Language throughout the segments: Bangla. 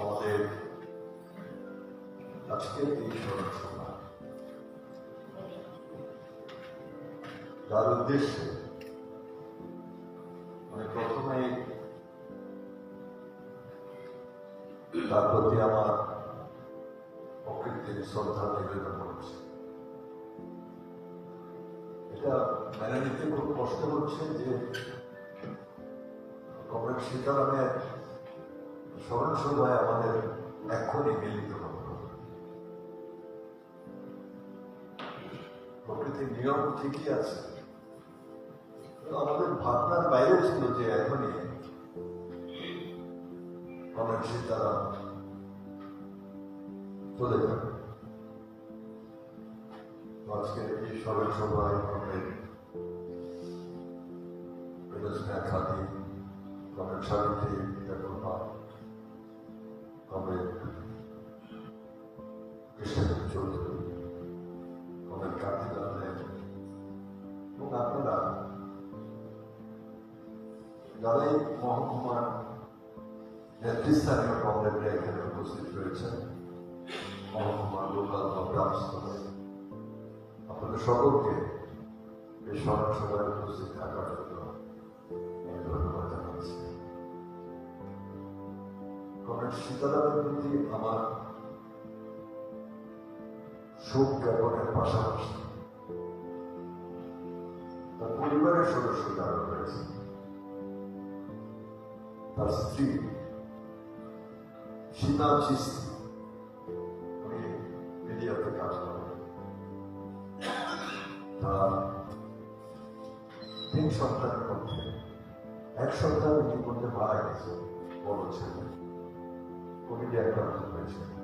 আমাদের আজকের এই স্মরণ সভা তার উদ্দেশ্যে আমি প্রথমে তার প্রতি আমার প্রকৃতির শ্রদ্ধা নিবেদন করছি। এটা মেনে নিতে খুব কষ্ট হচ্ছে যে কমরেড সীতারামের স্মরণ সভায় আমাদের এক্ষুনি মিলিত হবে। প্রকৃতির নিয়ম ঠিকই আছে। আমাদের ভাবনার বাইরে ছিল যে এখনই কমরেড সীতারাম চলে যাবে। আজকে এই স্মরণ সভায় আমাদের প্রদর্শনা খাতি কমের সাবিত্রী মহকুমার লোকাল বা স্তরে আপনাদের সকলকে উপস্থিত থাকার জন্য ধন্যবাদ জানাচ্ছি কমরেড সীতারামের প্রতি আমার শোক জ্ঞাপনের পাশাপাশি তার পরিবারের সদস্য যারা রয়েছে তার স্ত্রী সীমা চিস্তি উনি মিডিয়াতে কাজ করেন তার তিন সন্তানের মধ্যে এক সন্তান ইতিমধ্যে মারা গেছে বড় ছেলে কোভিডে আক্রান্ত হয়েছে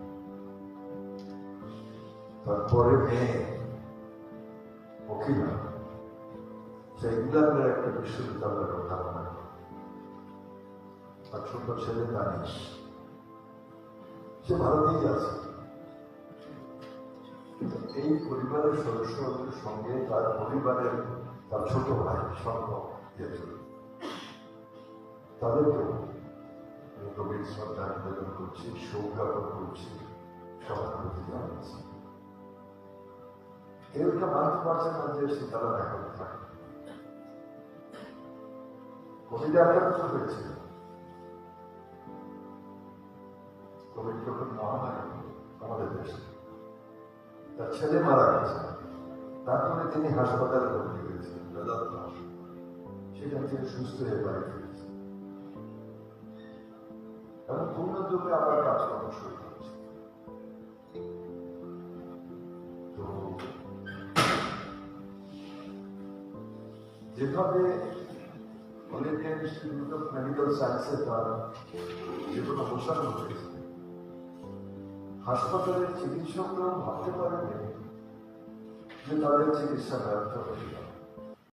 তারপরে মেয়ে ইংল্যান্ডের একটা বিশ্ববিদ্যালয়ের। তার ছোট ছেলে দানিশ। সে ভারতেই আছে। এই পরিবারের সদস্যদের সঙ্গে তার পরিবারের তার ছোট ভাই দিয়েছিল তাদেরকেও গভীর শ্রদ্ধা নিবেদন করছি সৌজ্ঞাপন করছি সহানুভূতি জানাচ্ছি। এটা মানতে পারছে না যে থাকে কোভিডে আক্রান্ত হয়েছিল যখন আমাদের দেশে, তার ছেলে মারা গেছে। তারপরে তিনি হাসপাতালে ভর্তি হয়েছিলেন, বেদান্ত সেখান থেকে সুস্থ হয়ে বাড়ি ফিরেছে এবং পূর্ণরূপে আবার কাজকর্ম শুরু যেভাবে অনেকের ইনস্টিটিউট অফ মেডিকেল সায়েন্সে তার জীবন অবসান হয়েছে, হাসপাতালের চিকিৎসকরাও ভাবতে পারেনি যে তাদের চিকিৎসা ব্যর্থ হয়ে যাবে